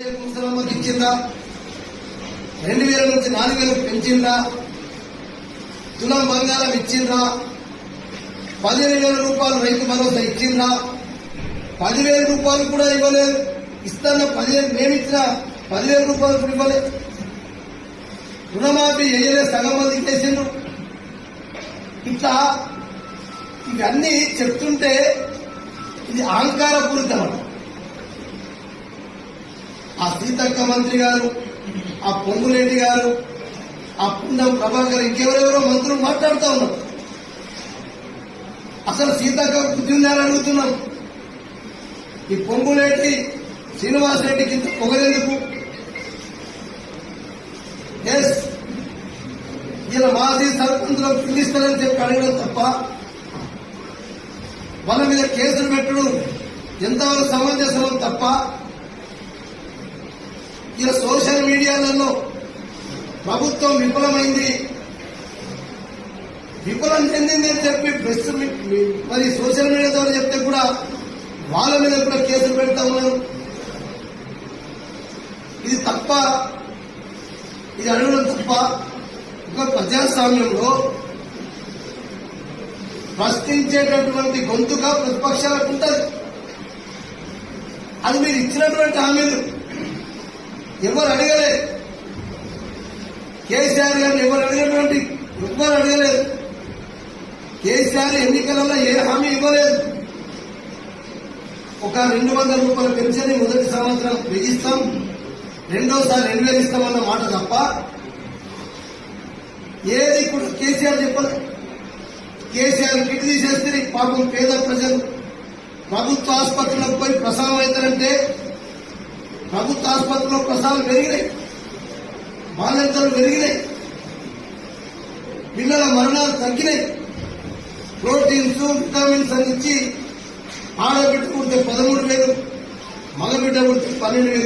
ముసలమ్మకి ఇచ్చిందా రెండు వేల నుంచి నాలుగు వేలకు పెంచిందా? తులం బంగారం ఇచ్చిందా? పదిహేను వేల రూపాయలు రైతు భరోసా ఇచ్చిందా? పదివేల రూపాయలు కూడా ఇవ్వలేదు. ఇస్తున్న పదిహేను మేము ఇచ్చిన పదివేల రూపాయలు కూడా ఇవ్వలేదు రుణమాఫీ వేయలేదు సగం మంది ఇచ్చేసిండ్రు. ఇట్లా ఇవన్నీ చెప్తుంటే ఇది అహంకారపూరితం అన్నమాట. ఆ సీతక్క మంత్రి గారు ఆ పొంగులేటి గారు ఆ పుండం ప్రభాకర్ ఇంకెవరెవరో మంత్రులు మాట్లాడుతూ ఉన్నారు. అసలు సీతక్క బుద్ధి ఉందని అడుగుతున్నాం. ఈ పొంగులేటి శ్రీనివాస్ రెడ్డికి ఇంత పొగరెందుకు? ఎస్ ఈయన మాజీ సర్పంచులకు పిలిస్తారని చెప్పి అడగడం తప్ప వాళ్ళ మీద కేసులు పెట్టడం ఎంతవరకు సమంజసం తప్ప ఇలా సోషల్ మీడియాలలో ప్రభుత్వం విఫలమైంది. విఫలం చెందింది అని చెప్పి ప్రెస్ మరి సోషల్ మీడియా ద్వారా చెప్తే కూడా వాళ్ళ మీద కూడా కేసులు పెడతా ఉన్నారు. ఇది తప్ప ఇది అడగడం తప్ప ఒక ప్రజాస్వామ్యంలో ప్రశ్నించేటటువంటి గొంతుగా ప్రతిపక్షాలకు ఉంటుంది. అది మీరు ఇచ్చినటువంటి హామీలు. ఎవరు అడగలేదు కేసీఆర్ గారిని ఎవరు అడిగినటువంటి? ఎవరు అడగలేదు. కేసీఆర్ ఎన్నికలలో ఏ హామీ ఇవ్వలేదు. ఒక రెండు వందల రూపాయల పెన్షన్ మొదటి సంవత్సరం వెయ్యిస్తాం రెండోసారి రెండు వేలు ఇస్తామన్న మాట తప్ప ఏది కూడా కేసీఆర్ చెప్పలేదు కేసీఆర్ కిట్ తీసేస్తే పాపం పేద ప్రజలు ప్రభుత్వ ఆసుపత్రులకు పోయి ప్రసవం అవుతారంటే ప్రభుత్వ ఆసుపత్రిలో ప్రసాదాలు పెరిగినాయి. బాలింతలు పెరిగినాయి. పిల్లల మరణాలు తగ్గినాయి. ప్రోటీన్స్ విటమిన్స్ అని ఇచ్చి ఆడబిడ్డ కుడితే పదమూడు వేలు మగబిడ్డ కుడితే పన్నెండు వేలు